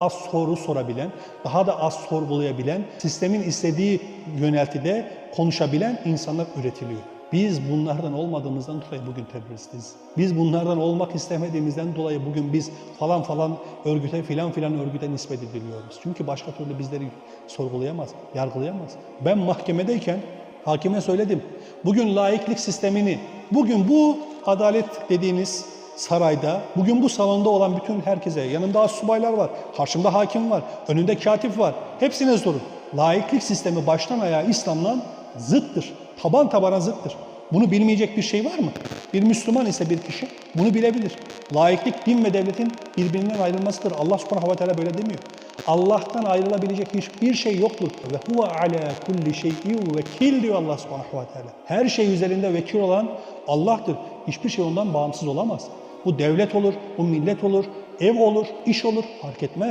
az soru sorabilen, daha da az sorgulayabilen, sistemin istediği yöneltide konuşabilen insanlar üretiliyor. Biz bunlardan olmadığımızdan dolayı bugün teröristiz. Biz bunlardan olmak istemediğimizden dolayı bugün biz falan falan örgüte filan filan örgüte nispet ediliyoruz. Çünkü başka türlü bizleri sorgulayamaz, yargılayamaz. Ben mahkemedeyken hakime söyledim. Bugün laiklik sistemini, bugün bu adalet dediğiniz sarayda, bugün bu salonda olan bütün herkese, yanında subaylar var, karşımda hakim var, önünde katip var. Hepsine sorun. Laiklik sistemi baştan ayağa İslam'la zıttır. Taban tabana zıttır. Bunu bilmeyecek bir şey var mı? Bir Müslüman ise bir kişi bunu bilebilir. Laiklik din ve devletin birbirinden ayrılmasıdır. Allah subhanahu ve teala böyle demiyor. Allah'tan ayrılabilecek hiçbir şey yoktur. Ve huve ala kulli şeyin vekil diyor Allah subhanahu ve teala. Her şey üzerinde vekil olan Allah'tır. Hiçbir şey ondan bağımsız olamaz. Bu devlet olur, bu millet olur, ev olur, iş olur fark etmez.